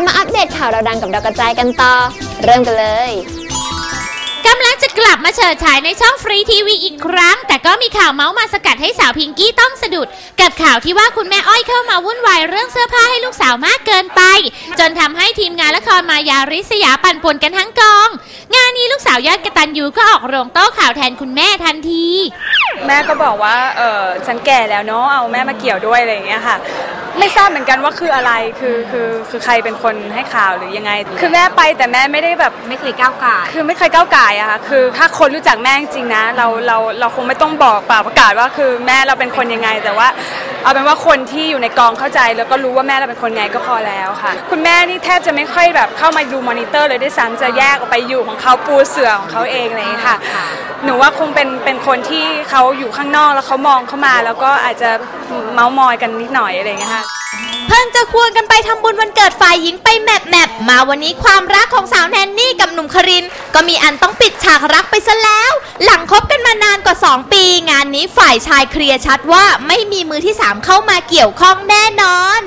บมาอัปเดตข่าวเราดังกับดาวกระจายกันต่อ เริ่มกันเลยกำลังจะกลับมาเฉิดฉายในช่องฟรีทีวีอีกครั้ง แต่ก็มีข่าวเมาส์มาสกัดให้สาวพิงกี้ต้องสะดุด กับข่าวที่ว่าคุณแม่อ้อยเข้ามาวุ่นวายเรื่องเสื้อผ้าให้ลูกสาวมากเกินไป จนทำให้ทีมงานละครมายาริสยาปั่นป่วนกันทั้งกอง งานนี้ลูกสาวยอดกระตันยูก็ออกโรงโต้ข่าวแทนคุณแม่ทันที แม่ก็บอกว่าเออฉันแก่แล้วเนาะเอาแม่มาเกี่ยวด้วยอะไรอย่างเงี้ยค่ะ ไม่ทราบเหมือนกันว่าคืออะไรคือคือคือใครเป็นคนให้ข่าวหรือยังไง คือแม่ไปแต่แม่ไม่ได้แบบ ไม่เคยก้าวไก่ายคือไม่เคยก้าวไก่ายอะค่ะคือถ้าคนรู้จักแม่จริงๆนะ เราเราเราคงไม่ต้องบอกเปล่าประกาศว่าคือแม่เราเป็นคนยังไง แต่ว่า เอาเป็นว่าคนที่อยู่ในกองเข้าใจ แล้วก็รู้ว่าแม่เราเป็นคนไงก็พอแล้วค่ะ คุณแม่นี่แทบจะไม่ค่อยแบบเข้ามาดูมอนิเตอร์เลยด้วยซ้ำจะแยกออกไปอยู่ของเขาปูเสือของเขาเองอะไรอย่างเลยค่ะ หนูว่าคงเป็นเป็นคนที่เขาอยู่ข้างนอกแล้วเขามองเข้ามา แล้วก็อาจจะเมาส์มอยกันนิดหน่อยอะไรอย่างเงี้ยค่ะเพิ่งจะควงกันไปทำบุญวันเกิดฝ่ายหญิงไปแมบแมบมาวันนี้ความรักของสาวแนนนี่กับหนุ่มคริน ก็มีอันต้องปิดฉากรักไปซะแล้ว หลังคบกันมานานกว่า 2 ปี งานนี้ฝ่ายชายเคลียร์ชัดว่าไม่มีมือที่ 3 เข้ามาเกี่ยวข้องแน่นอน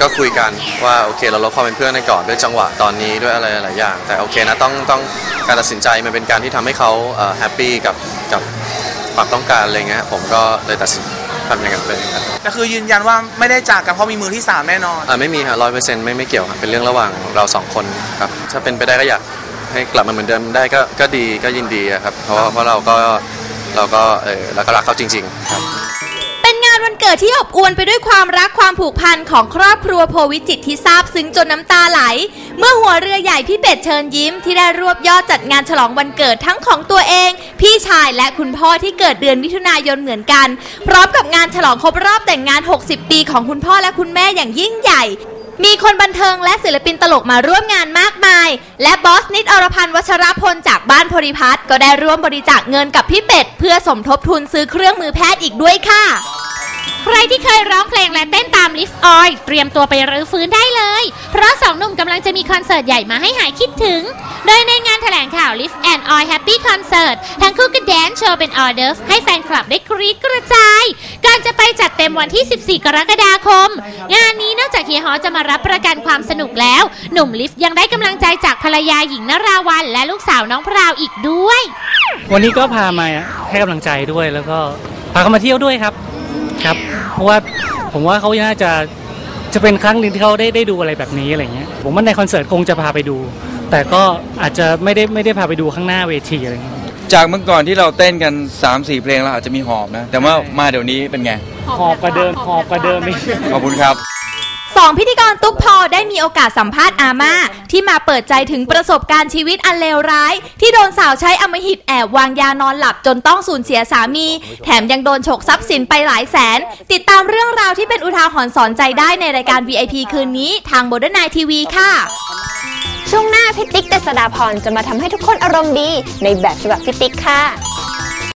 ก็คุยกันว่าโอเคเราลดความเป็นเพื่อนกันก่อนด้วยจังหวะตอนนี้ด้วยอะไรหลายอย่าง แต่โอเคนะต้องต้องการตัดสินใจมันเป็นการที่ทำให้เขาแฮปปี้กับกับความต้องการอะไรเงี้ยผมก็เลยตัดสิน ทำอย่างนั้นเป็นครับก็คือยืนยันว่าไม่ได้จากกันเพราะมีมือที่สามแน่นอน อ่าไม่มีฮะร้อยเปอร์เซ็นต์ไม่ไม่เกี่ยวครับเป็นเรื่องระหว่างเราสองคนครับถ้าเป็นไปได้ก็อยากให้กลับมาเหมือนเดิมได้ก็ก็ดีก็ยินดีอะครับเพราะว่าเพราะเราก็เราก็เออเราก็รักเขาจริง ๆ ครับ เกิดที่อบอวลไปด้วยความรักความผูกพันของครอบครัวโพวิจิตที่ซาบซึ้งจนน้ำตาไหล เมื่อหัวเรือใหญ่พี่เป็ดเชิญยิ้มที่ได้รวบยอดจัดงานฉลองวันเกิดทั้งของตัวเอง พี่ชายและคุณพ่อที่เกิดเดือนมิถุนายนเหมือนกัน พร้อมกับงานฉลองครบรอบแต่งงาน 60 ปีของคุณพ่อและคุณแม่อย่างยิ่งใหญ่มีคนบันเทิงและศิลปินตลกมาร่วมงานมากมาย และบอสนิดอรพันธ์วัชรพลจากบ้านโพธิพัฒน์ก็ได้ร่วมบริจาคเงินกับพี่เป็ด เพื่อสมทบทุนซื้อเครื่องมือแพทย์อีกด้วยค่ะ ใครที่เคยร้องเพลงและเต้นตามลิฟต์ออยเตรียมตัวไปรื้อฟื้นได้เลย เพราะสองหนุ่มกำลังจะมีคอนเสิร์ตใหญ่มาให้หายคิดถึง โดยในงานแถลงข่าว Lift and Oil Happy Concert ทั้งคู่ก็แดนโชว์เป็นออเดิร์ฟให้แฟนคลับได้กรี๊ดกระจายก่อนจะไปจัดเต็มวันที่ 14 กรกฎาคม งานนี้นอกจากเฮียฮอจะมารับประกันความสนุกแล้ว หนุ่มลิฟต์ยังได้กำลังใจจากภรรยาหญิงนราวันและลูกสาวน้องพราวอีกด้วย วันนี้ก็พามาให้กำลังใจด้วยแล้วก็พาเขามาเที่ยวด้วยครับ ครับ เพราะว่าผมว่าเขาน่าจะจะเป็นครั้งหนึ่งที่เขาได้ได้ดูอะไรแบบนี้อะไรเงี้ยผมว่าในคอนเสิร์ตคงจะพาไปดู แต่ก็อาจจะไม่ได้ไม่ได้พาไปดูข้างหน้าเวทีอะไรเงี้ยจากเมื่อก่อนที่เราเต้นกัน 3-4 เพลงเราอาจจะมีหอบนะ แต่ว่ามาเดี๋ยวนี้เป็นไง หอบกว่าเดิมหอบกว่าเดิมอีก ขอบคุณครับ สองพิธีกรตุ๊กพอได้มีโอกาสสัมภาษณ์อาม่า ที่มาเปิดใจถึงประสบการณ์ชีวิตอันเลวร้าย ที่โดนสาวใช้อมหิตแอบวางยานอนหลับจนต้องสูญเสียสามี แถมยังโดนฉกทรัพย์สินไปหลายแสน ติดตามเรื่องราวที่เป็นอุทาหรณ์สอนใจได้ในรายการ VIP คืนนี้ ทางบ o ด e r n i ทีวีค่ะ ช่วงหน้าพี่ติ๊กเจษฎาพรจะมาทำให้ทุกคนอารมณ์ดีในแบบฉบับพี่ติ๊กค่ะ